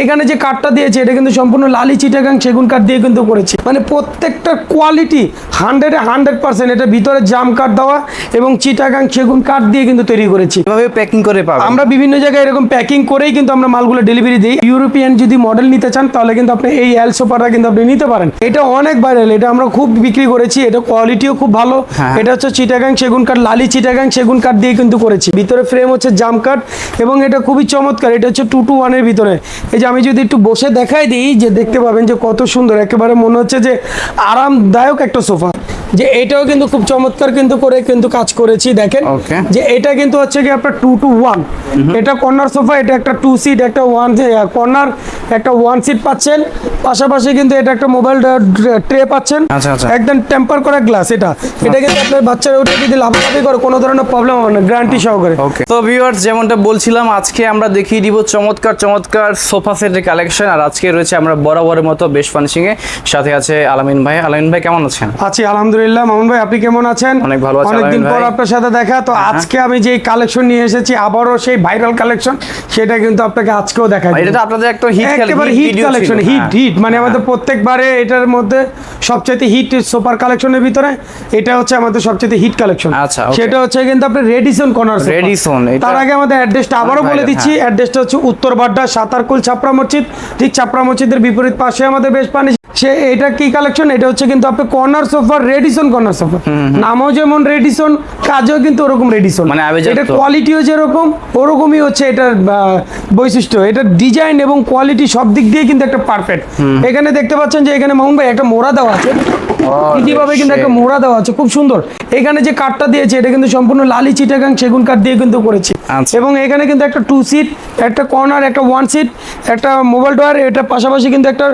এখানে যে কাঠটা দিয়েছে এটা কিন্তু সম্পূর্ণ লালি চিটাগাং সেগুন কাঠ দিয়ে কিন্তু করেছি। মানে প্রত্যেকটা কোয়ালিটি হান্ড্রেডে হান্ড্রেড পার্সেন্ট এটা ভিতরে জাম কাঠ দেওয়া এবং চিটাগাং সেগুন কাঠ দিয়ে কিন্তু তৈরি করেছি। এভাবে প্যাকিং করে পাবেন। আমরা বিভিন্ন জায়গায় এরকম প্যাকিং করেই কিন্তু আমরা মালগুলো ডেলিভারি দিই। ইউরোপিয়ান যদি মডেল নিতে চান তাহলে কিন্তু আপনি এই এল সোফাটা কিন্তু আপনি নিতে পারেন। এটা অনেক ভাইরাল এটা আমরা খুব বিক্রি করেছি এটা কোয়ালিটিও খুব ভালো। হ্যাঁ। এটা হচ্ছে চিটাগাং সেগুন কাঠ লালি চিটাগাং সেগুন কাঠ দিয়ে কিন্তু করেছি। ভিতরে ফ্রেম হচ্ছে জাম কাঠ এবং এটা খুবই চমৎকার এটা হচ্ছে টু টু ওয়ানের ভিতরে। এই যে আমি যদি একটু বসে দেখাই দিই যে দেখতে পাবেন যে কত সুন্দর। একেবারে মনে হচ্ছে যে আরামদায়ক একটা সোফা। যে এটাও কিন্তু খুব চমৎকার কিন্তু করে কিন্তু কাজ করেছি দেখেন। যে এটা কিন্তু হচ্ছে কি আপনার টু টু ওয়ান এটা কর্নার সোফা এটা একটা টু সিট একটা ওয়ান কর্নার একটা ওয়ান সিট পাচ্ছেন। পাশাপাশি কিন্তু এটা একটা মোবাইল ট্রে পাচ্ছেন। আচ্ছা, আচ্ছা। একদম টেম্পার করা গ্লাস এটা। এটা কিন্তু আপনার বাচ্চারা ওটা যদি লাফালাফি করে কোনো ধরনের প্রবলেম হবে না গ্যারান্টি সহকারে। তো ভিউয়ার্স যেমনটা বলছিলাম আজকে আমরা দেখিয়ে দিব চমৎকার চমৎকার সোফা সেটের কালেকশন আর আজকে রয়েছে আমরা বরাবরের মতো বেশ ফার্নিশিং এ সাথে আছে আলামিন ভাই। আলামিন ভাই কেমন আছেন? আছি আলহামদুলিল্লাহ। মামুন ভাই আপনি কেমন আছেন? অনেক ভালো আছি, অনেকদিন পর আপনার সাথে দেখা। তো আজকে আমি যে কালেকশন নিয়ে এসেছি আবারও সেই ভাইরাল কালেকশন সেটা কিন্তু আপনাকে আজকেও দেখা আর এটা তো আপনাদের একটা হিট একেবারে হিট কালেকশন হিট হিট মানে আমাদের প্রত্যেকবারে এটার মধ্যে সবচেয়ে হিট সুপার কালেকশনের ভিতরে এটা হচ্ছে আমাদের সবচেয়ে হিট কালেকশন আচ্ছা, সেটা হচ্ছে কিন্তু আপনার রেডিসন কর্নার এটা- তার আগে আমাদের অ্যাড্রেসটা আবারও বলে দিচ্ছি। হ্যাঁ। অ্যাড্রেসটা হচ্ছে উত্তর বাড্ডা সাতারকুল ছাপড়া মসজিদ। ঠিক ছাপড়া মসজিদের বিপরীত পাশে আমাদের বেশ পানি সে এটা কি কালেকশন এটা হচ্ছে কিন্তু আপনি corner sofa Radisson corner sofa নামও যেমন রেডিসন কাজও কিন্তু ওরকম রেডিসন মানে এটা কোয়ালিটিও যেরকম ওরকমই হচ্ছে এটার বৈশিষ্ট্য। এটার ডিজাইন এবং কোয়ালিটি সব দিক দিয়ে কিন্তু একটা পারফেক্ট এখানে দেখতে পাচ্ছেন যে এখানে মোহন ভাই একটা মোড়া দেওয়া আছে। ইতিভাবে কিন্তু একটা মোড়া দেওয়া আছে খুব সুন্দর। এখানে যে কাঠটা দিয়েছে এটা কিন্তু সম্পূর্ণ লালি চিটাগাং সেগুন কাঠ দিয়ে কিন্তু করেছি। এবং এখানে কিন্তু একটা টু সিট একটা কর্নার একটা ওয়ান সিট একটা মোবাইল ডোয়ার এটা পাশাপাশি কিন্তু একটা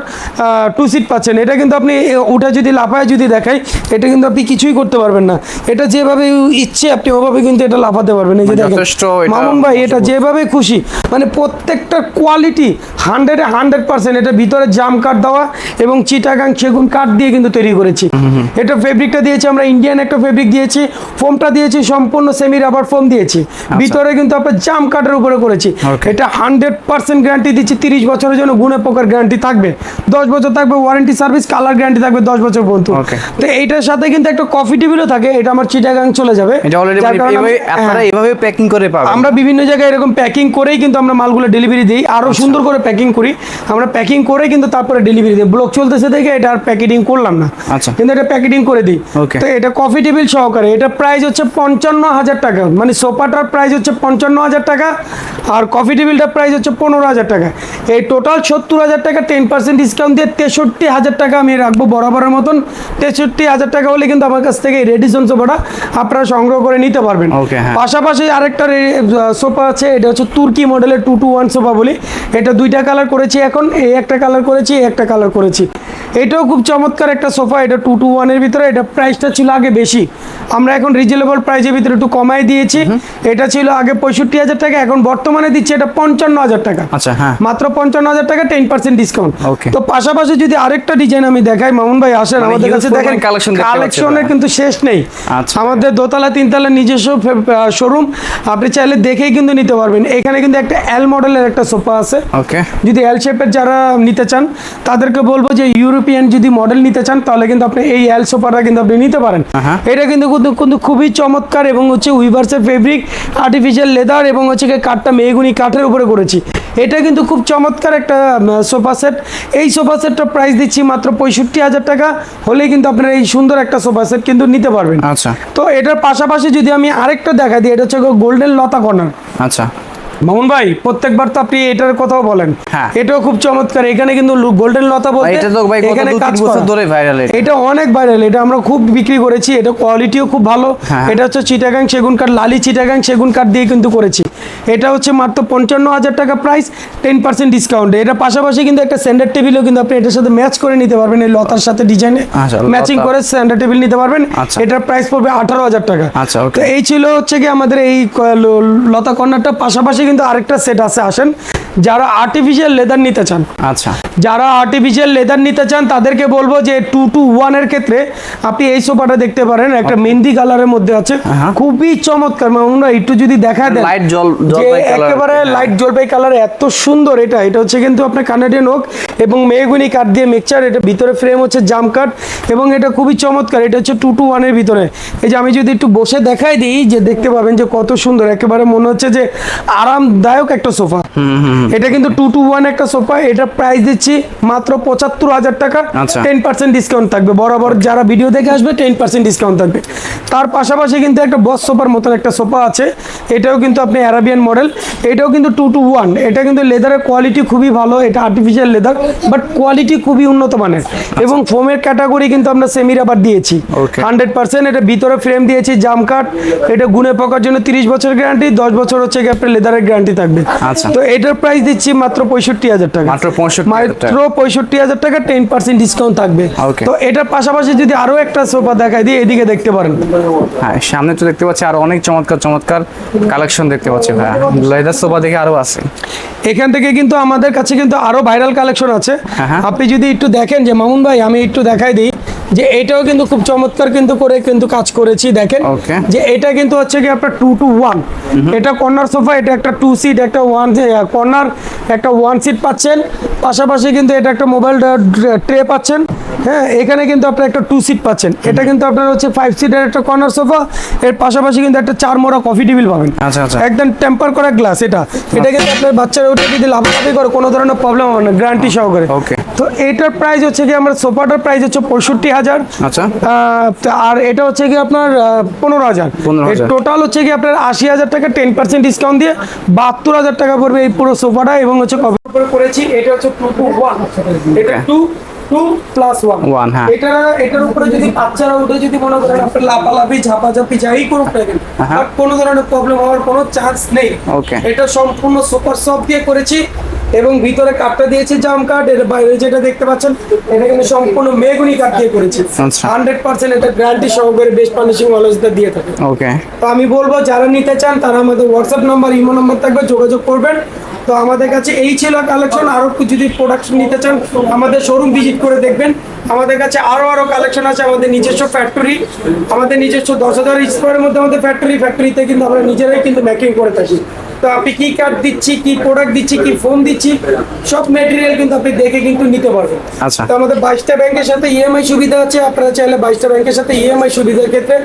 টু সিট পাচ্ছেন। এটা কিন্তু আপনি উঠে যদি লাফায় যদি দেখাই এটা কিন্তু আপনি কিছুই করতে পারবেন না। এটা যেভাবে ইচ্ছে আপনি ওভাবে কিন্তু এটা লাফাতে পারবেন। এই যে মানে দেখেন মামুন ভাই এটা যেভাবে খুশি মানে প্রত্যেকটা কোয়ালিটি হান্ড্রেডে হান্ড্রেড পার্সেন্ট এটা ভিতরে জাম কাঠ দেওয়া এবং চিটাগাং সেগুন কাঠ দিয়ে কিন্তু তৈরি করেছি। এটা ফেব্রিকটা দিয়েছি আমরা ইন্ডিয়ান একটা ফেব্রিক দিয়েছি ফোমটা দিয়েছি সম্পূর্ণ সেমি রাবার ফোম দিয়েছি। ভিতরে কিন্তু আপনার জাম কাঠের উপরে করেছি। এটা হান্ড্রেড পার্সেন্ট গ্যারান্টি দিচ্ছি তিরিশ বছরের জন্য গুণে পোকার গ্যারান্টি থাকবে। দশ বছর থাকবে ওয়ারেন্টি সার্ভিস কালার গ্যারান্টি থাকবে দশ বছর পর্যন্ত। তো এইটার সাথে কিন্তু একটা কফি টেবিলও থাকে এটা আমার চিটাগাং চলে যাবে। কারণে এভাবে প্যাকিং করে পাবেন। আমরা বিভিন্ন জায়গায় এরকম প্যাকিং করেই কিন্তু আমরা মালগুলো ডেলিভারি দিই আরও সুন্দর করে প্যাকিং করি। আমরা প্যাকিং করে কিন্তু তারপরে ডেলিভারি দিই। ব্লক চলতেছে দেখে এটা আর প্যাকেটিং করলাম না। আচ্ছা। কিন্তু এটা প্যাকেটিং করে দিই। তো এটা কফি টেবিল সহকারে এটা প্রাইস হচ্ছে পঞ্চান্ন হাজার টাকা। মানে সোফাটার প্রাইস হচ্ছে পঞ্চান্ন হাজার টাকা আর কফি টেবিলটার প্রাইস হচ্ছে পনেরো হাজার টাকা। এই টোটাল সত্তর হাজার টাকা টেন পার্সেন্ট ডিসকাউন্ট দিয়ে তেষট্টি হাজার টাকা আমি রাখব বরাবরের মতন। তেষট্টি হাজার টাকা হলে কিন্তু আমার কাছ থেকে এই রেডিসন সোফাটা আপনারা সংগ্রহ করে নিতে পারবেন। হ্যাঁ। পাশাপাশি আরেকটা সোফা আছে এটা হচ্ছে তুর্কি মডেলের টু টু ওয়ান সোফা বলি। এটা দুইটা কালার করেছি এখন এই একটা কালার করেছি এই একটা কালার করেছি। এটাও খুব চমৎকার একটা সোফা এটা টু টু ওয়ানের ভিতরে এটা প্রাইসটা ছিল আগে বেশি। আমরা এখন রিজনেবল প্রাইসের ভিতরে একটু কমাই দিয়েছি। এটা ছিল আগে পঁয়ষট্টি হাজার টাকা এখন বর্তমানে দিচ্ছে এটা পঞ্চান্ন হাজার টাকা। আচ্ছা হ্যাঁ। মাত্র পঞ্চান্ন হাজার টাকা টেন পার্সেন্ট ডিসকাউন্ট Okay. তো পাশাপাশি যদি আরেকটা ডিজাইন আমি দেখাই মামুন ভাই আসেন মানে আমাদের কাছে দেখেন collection কালেকশনের কিন্তু শেষ নেই। আচ্ছা। আমাদের দোতলা তিনতলা নিজস্ব শোরুম আপনি চাইলে দেখেই কিন্তু নিতে পারবেন। এখানে কিন্তু একটা এল মডেলের একটা সোফা আছে। ওকে যদি এল শেপের যারা নিতে চান তাদেরকে বলব যে ইউরোপিয়ান যদি মডেল নিতে চান তাহলে কিন্তু আপনি এই এল সোফাটা কিন্তু আপনি নিতে পারেন। এটা কিন্তু কিন্তু- খুবই চমৎকার এবং হচ্ছে উইভার্সের ফেব্রিক আর্টিফিশিয়াল লেদার এবং হচ্ছে কাঠটা মেহগুনি কাঠের উপরে করেছি। এটা কিন্তু খুব চমৎকার একটা সোফা সেট এই সোফা সেটটা প্রাইস দিচ্ছি মাত্র পঁয়ষট্টি হাজার টাকা। হলে কিন্তু আপনারা এই সুন্দর একটা সোফা সেট কিন্তু নিতে পারবেন। আচ্ছা। তো এটার পাশাপাশি যদি আমি আরেকটা দেখা দিই এটা হচ্ছে গোল্ডেন লতা কর্নার আচ্ছা। মামুন ভাই প্রত্যেকবার তো আপনি এটার কথাও বলেন। হ্যাঁ। এটাও খুব চমৎকার। এখানে কিন্তু গোল্ডেন লতা বলতে এটা তো ভাই এখানে কাজ বছর ধরে ভাইরাল এটা। অনেক ভাইরাল এটা আমরা খুব বিক্রি করেছি। এটা কোয়ালিটিও খুব ভালো। হ্যাঁ। এটা হচ্ছে চিটাগাং সেগুন কাঠ লালি চিটাগাং সেগুন কাঠ দিয়ে কিন্তু করেছি। এটা হচ্ছে মাত্র পঞ্চান্ন হাজার টাকা প্রাইস টেন পার্সেন্ট ডিসকাউন্ট এটা পাশাপাশি কিন্তু একটা স্যান্ডার টেবিলও কিন্তু আপনি এটার সাথে ম্যাচ করে নিতে পারবেন এই লতার সাথে ডিজাইনে আচ্ছা, ম্যাচিং করে স্যান্ডার টেবিল নিতে পারবেন। আচ্ছা। এটার প্রাইস পড়বে আঠারো হাজার টাকা। আচ্ছা, তো এই ছিল হচ্ছে কি আমাদের এই লতা কর্নারটা। পাশাপাশি কিন্তু আরেকটা সেট আছে আসেন যারা আর্টিফিশিয়াল লেদার নিতে চান। আচ্ছা। যারা আর্টিফিশিয়াল লেদার নিতে চান তাদেরকে বলব যে টু টু ওয়ানের ক্ষেত্রে আপনি এই সোফাটা দেখতে পারেন। একটা মেহেন্দি কালারের মধ্যে আছে। হ্যাঁ। খুবই চমৎকার। আমরা একটু যদি দেখা দেন লাইট জল একেবারে লাইট জলপাই কালার এত সুন্দর এটা। এটা হচ্ছে কিন্তু আপনার কানাডিয়ান হোক এবং মেহগুনি কাঠ দিয়ে মিক্সচার এটা ভিতরে ফ্রেম হচ্ছে জাম কাঠ এবং এটা খুবই চমৎকার। এটা হচ্ছে টু টু ওয়ানের ভিতরে। এই যে আমি যদি একটু বসে দেখাই দিই যে দেখতে পাবেন যে কত সুন্দর। একেবারে মনে হচ্ছে যে আরামদায়ক একটা সোফা। এটা কিন্তু টু টু ওয়ান একটা সোফা। এটা প্রাইস দিচ্ছি মাত্র পঁচাত্তর হাজার টাকা। আচ্ছা। টেন পার্সেন্ট ডিসকাউন্ট থাকবে। বরাবর যারা ভিডিও দেখে আসবে টেন পার্সেন্ট ডিসকাউন্ট থাকবে। তার পাশাপাশি কিন্তু একটা বস সোফার মতন একটা সোফা আছে। এটাও কিন্তু আপনি অ্যারাবিয়ান মডেল এটাও কিন্তু টু টু ওয়ান এটা কিন্তু লেদারের কোয়ালিটি খুবই ভালো। এটা আর্টিফিশিয়াল লেদার বাট কোয়ালিটি খুবই উন্নত মানের। এবং ফোমের ক্যাটাগরি কিন্তু আমরা সেমি রাবার দিয়েছি। হান্ড্রেড পার্সেন্ট এটা ভিতরে ফ্রেম দিয়েছি জাম কাঠ এটা গুনে পকার জন্য তিরিশ বছর গ্যারান্টি দশ বছর হচ্ছে আপনার লেদারের গ্যারান্টি থাকবে। আচ্ছা। তো এটার প্রাইস দিচ্ছি মাত্র পঁয়ষট্টি হাজার টাকা। মাত্র 65,000 টাকা। মাত্র পঁয়ষট্টি হাজার টাকা টেন পার্সেন্ট ডিসকাউন্ট থাকবে। তো এটার পাশাপাশি যদি আরও একটা সোফা দেখাই দিই এদিকে দেখতে পারেন। হ্যাঁ সামনে তো দেখতে পাচ্ছি আরও অনেক চমৎকার চমৎকার কালেকশন দেখতে পাচ্ছি ভাইয়া। লেদার সোফা দেখে আরও আছে। এখান থেকে কিন্তু আমাদের কাছে কিন্তু আরও ভাইরাল কালেকশন আছে। হ্যাঁ, হ্যাঁ। আপনি যদি একটু দেখেন যে মামুন ভাই আমি একটু দেখাই দিই। যে এটাও কিন্তু খুব চমৎকার কিন্তু করে কিন্তু কাজ করেছি দেখেন। যে এটা কিন্তু হচ্ছে কি আপনার টু টু ওয়ান এটা কর্নার সোফা এটা একটা টু সিট একটা ওয়ান কর্নার একটা ওয়ান সিট পাচ্ছেন। পাশাপাশি কিন্তু এটা একটা মোবাইল ট্রে পাচ্ছেন। হ্যাঁ এখানে কিন্তু আপনার একটা টু সিট পাচ্ছেন। এটা কিন্তু আপনার হচ্ছে ফাইভ সিটের একটা কর্নার সোফা এর পাশাপাশি কিন্তু একটা চার মোড়া কফি টেবিল পাবেন। আচ্ছা, আচ্ছা। একদম টেম্পার করা গ্লাস এটা। এটা কিন্তু আপনার বাচ্চারা ওটা যদি লাফালাফি করে কোনো ধরনের প্রবলেম হবে না গ্যারান্টি সহকারে। ওকে তো এটার প্রাইস হচ্ছে কি আমার সোফাটার প্রাইস হচ্ছে পঁয়ষট্টি হাজার। আচ্ছা। আর এটা হচ্ছে কি আপনার পনেরো হাজার। 15,000 টোটাল হচ্ছে কি আপনার আশি হাজার টাকা টেন পার্সেন্ট ডিসকাউন্ট দিয়ে বাহাত্তর হাজার টাকা পড়বে এই পুরো সোফাটা এবং হচ্ছে কভার করেছি। এটা হচ্ছে টু টু ওয়ান এটা two two plus one One, হ্যাঁ। এটা এটার উপরে যদি বাচ্চারা উঠে যদি মনে করেন আপনার লাফালাফি ঝাপাঝাপি যাই করুক না কেন হ্যাঁ। বাট কোনো ধরনের প্রবলেম হওয়ার কোনো চান্স নেই Okay. এটা সম্পূর্ণ সুপার সফট দিয়ে করেছি এবং ভিতরে কাঠটা দিয়েছি জাম কাঠ এর বাইরে যেটা দেখতে পাচ্ছেন এটা কিন্তু সম্পূর্ণ মেগুনি কাঠ দিয়ে করেছি। হান্ড্রেড পার্সেন্ট এটা গ্যারান্টি সহকারে বেস্ট পানিশিং অলওয়েজটা দিয়ে থাকে ওকে তো আমি বলব যারা নিতে চান তারা আমাদের হোয়াটসঅ্যাপ নাম্বার ইমো নাম্বার থাকবে যোগাযোগ করবেন তো আমাদের কাছে এই ছিল কালেকশন আরও কিছু যদি প্রোডাক্ট নিতে চান, আমাদের শোরুম ভিজিট করে দেখবেন। আমাদের কাছে আরও আরও কালেকশন আছে আমাদের নিজস্ব ফ্যাক্টরি আমাদের নিজস্ব দশ হাজার স্কোয়ারের মধ্যে আমাদের ফ্যাক্টরি ফ্যাক্টরিতে কিন্তু আমরা নিজেরাই কিন্তু মেকিং করে থাকি। তো আপনি কি কার্ড দিচ্ছি কি প্রোডাক্ট দিচ্ছি কি ফোন দিচ্ছি সব মেটেরিয়াল কিন্তু আপনি দেখে কিন্তু নিতে পারবেন। আচ্ছা। তো আমাদের বাইশটা ব্যাংকের সাথে ইএমআই সুবিধা আছে আপনারা চাইলে বাইশটা ব্যাংকের সাথে ইএমআই সুবিধার ক্ষেত্রে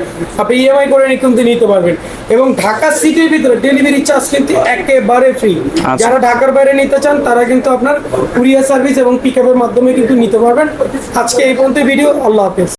আপনি ইএমআই করে কিন্তু নিতে পারবেন। এবং ঢাকা সিটির ভিতরে ডেলিভারি চার্জ কিন্তু একেবারে ফ্রি আচ্ছা। যারা ঢাকার বাইরে নিতে চান তারা কিন্তু আপনার কুরিয়ার সার্ভিস এবং পিক আপের মাধ্যমে কিন্তু নিতে পারবেন। আজকে এই পর্যন্ত ভিডিও আল্লাহ হাফেজ।